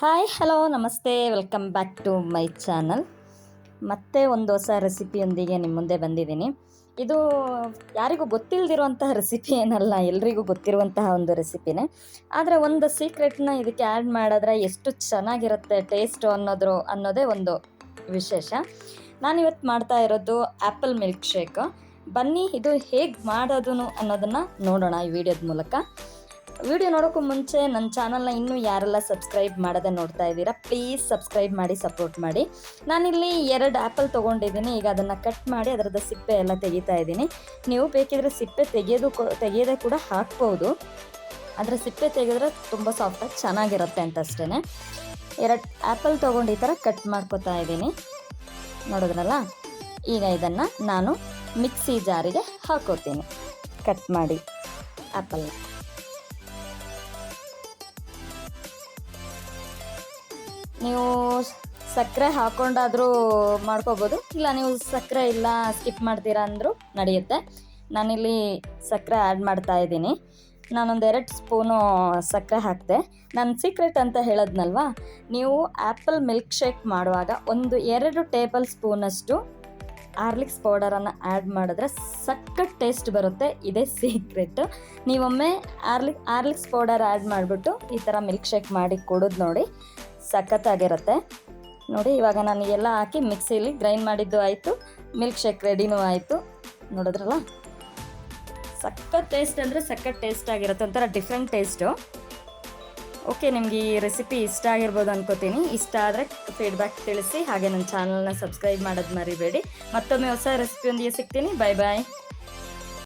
Hi hello ನಮಸ್ತೆ. Welcome back to my channel ಮತ್ತೆ ಒಂದು ಹೊಸ ರೆಸಿಪಿಯೊಂದಿಗೆ ನಿಮ್ಮ ಮುಂದೆ ಬಂದಿದ್ದೀನಿ. ಇದು ಯಾರಿಗೂ ಗೊತ್ತಿಲ್ಲದಿರುವಂತಹ ರೆಸಿಪಿ ಏನಲ್ಲ, ಎಲ್ರಿಗೂ ಗೊತ್ತಿರುವಂತಹ ಒಂದು ರೆಸಿಪಿನೇ. ಆದರೆ ಒಂದು ಸೀಕ್ರೆಟ್ನ ಇದಕ್ಕೆ ಆ್ಯಡ್ ಮಾಡಿದ್ರೆ ಎಷ್ಟು ಚೆನ್ನಾಗಿರುತ್ತೆ ಟೇಸ್ಟು ಅನ್ನೋದ್ರು ಅನ್ನೋದೇ ಒಂದು ವಿಶೇಷ. ನಾನಿವತ್ತು ಮಾಡ್ತಾ ಇರೋದು ಆ್ಯಪಲ್ ಮಿಲ್ಕ್ ಶೇಕ್ ಬನ್ನಿ, ಇದು ಹೇಗೆ ಮಾಡೋದು ಅನ್ನೋದನ್ನು ನೋಡೋಣ ಈ ವಿಡಿಯೋದ ಮೂಲಕ. ವಿಡಿಯೋ ನೋಡೋಕ್ಕೂ ಮುಂಚೆ ನನ್ನ ಚಾನಲ್ನ ಇನ್ನೂ ಯಾರೆಲ್ಲ ಸಬ್ಸ್ಕ್ರೈಬ್ ಮಾಡದೆ ನೋಡ್ತಾ ಇದ್ದೀರಾ ಪ್ಲೀಸ್ ಸಬ್ಸ್ಕ್ರೈಬ್ ಮಾಡಿ ಸಪೋರ್ಟ್ ಮಾಡಿ. ನಾನಿಲ್ಲಿ ಎರಡು ಆ್ಯಪಲ್ ತೊಗೊಂಡಿದ್ದೀನಿ, ಈಗ ಅದನ್ನು ಕಟ್ ಮಾಡಿ ಅದರದ ಸಿಪ್ಪೆ ಎಲ್ಲ ತೆಗಿತಾ ಇದ್ದೀನಿ. ನೀವು ಬೇಕಿದ್ರೆ ಸಿಪ್ಪೆ ತೆಗೆಯೋದು ತೆಗೆಯೋದೇ ಕೂಡ ಹಾಕ್ಬೋದು. ಅದರ ಸಿಪ್ಪೆ ತೆಗೆದ್ರೆ ತುಂಬ ಸಾಫ್ಟಾಗಿ ಚೆನ್ನಾಗಿರುತ್ತೆ ಅಂತ ಅಷ್ಟೇ ಎರಡು ಆ್ಯಪಲ್ ತೊಗೊಂಡು ಈ ಥರ ಕಟ್ ಮಾಡ್ಕೋತಾ ಇದ್ದೀನಿ. ನೋಡಿದ್ರಲ್ಲ? ಈಗ ಇದನ್ನು ನಾನು ಮಿಕ್ಸಿ ಜಾರಿಗೆ ಹಾಕೋತೀನಿ. ಕಟ್ ಮಾಡಿ ಆ್ಯಪಲ್ನ ನೀವು ಸಕ್ಕರೆ ಹಾಕೊಂಡಾದರೂ ಮಾಡ್ಕೋಬೋದು. ಇಲ್ಲ ನೀವು ಸಕ್ಕರೆ ಇಲ್ಲ ಸ್ಕಿಪ್ ಮಾಡ್ತೀರಾ ಅಂದರೂ ನಡೆಯುತ್ತೆ. ನಾನಿಲ್ಲಿ ಸಕ್ಕರೆ ಆ್ಯಡ್ ಮಾಡ್ತಾ ಇದ್ದೀನಿ. ನಾನೊಂದು ಎರಡು ಸ್ಪೂನು ಸಕ್ಕರೆ ಹಾಕಿದೆ. ನನ್ನ ಸೀಕ್ರೆಟ್ ಅಂತ ಹೇಳದ್ನಲ್ವಾ? ನೀವು ಆ್ಯಪಲ್ ಮಿಲ್ಕ್ ಶೇಕ್ ಮಾಡುವಾಗ ಒಂದು ಎರಡು ಟೇಬಲ್ ಸ್ಪೂನಷ್ಟು ಆರ್ಲಿಕ್ಸ್ ಪೌಡರನ್ನು ಆ್ಯಡ್ ಮಾಡಿದ್ರೆ ಸಕ್ಕತ್ ಟೇಸ್ಟ್ ಬರುತ್ತೆ. ಇದೇ ಸೀಕ್ರೆಟ್ ನೀವೊಮ್ಮೆ ಆರ್ಲಿಕ್ ಆರ್ಲಿಕ್ಸ್ ಪೌಡರ್ ಆ್ಯಡ್ ಮಾಡಿಬಿಟ್ಟು ಈ ಥರ ಮಿಲ್ಕ್ ಶೇಕ್ ಮಾಡಿ ಕೊಡೋದು ನೋಡಿ. ಸಖತ್ತಾಗಿರುತ್ತೆ. ನೋಡಿ, ಇವಾಗ ನಾನು ಎಲ್ಲ ಹಾಕಿ ಮಿಕ್ಸಿಲಿ ಗ್ರೈಂಡ್ ಮಾಡಿದ್ದು ಆಯಿತು. ಮಿಲ್ಕ್ ಶೇಕ್ ರೆಡಿನೂ ಆಯಿತು. ನೋಡಿದ್ರಲ್ಲ? ಸಖತ್ ಟೇಸ್ಟ್ ಅಂದರೆ ಸಖತ್ ಟೇಸ್ಟ್ ಆಗಿರುತ್ತೆ. ಒಂಥರ ಡಿಫ್ರೆಂಟ್ ಟೇಸ್ಟು ಓಕೆ ನಿಮಗೆ ಈ ರೆಸಿಪಿ ಇಷ್ಟ ಆಗಿರ್ಬೋದು ಅನ್ಕೋತೀನಿ. ಇಷ್ಟ ಆದರೆ ಫೀಡ್ಬ್ಯಾಕ್ ತಿಳಿಸಿ. ಹಾಗೆ ನನ್ನ ಚಾನಲ್ನ ಸಬ್ಸ್ಕ್ರೈಬ್ ಮಾಡೋದು ಮರಿಬೇಡಿ. ಮತ್ತೊಮ್ಮೆ ಹೊಸ ರೆಸಿಪಿಯೊಂದಿಗೆ ಸಿಗ್ತೀನಿ. ಬಾಯ್ ಬಾಯ್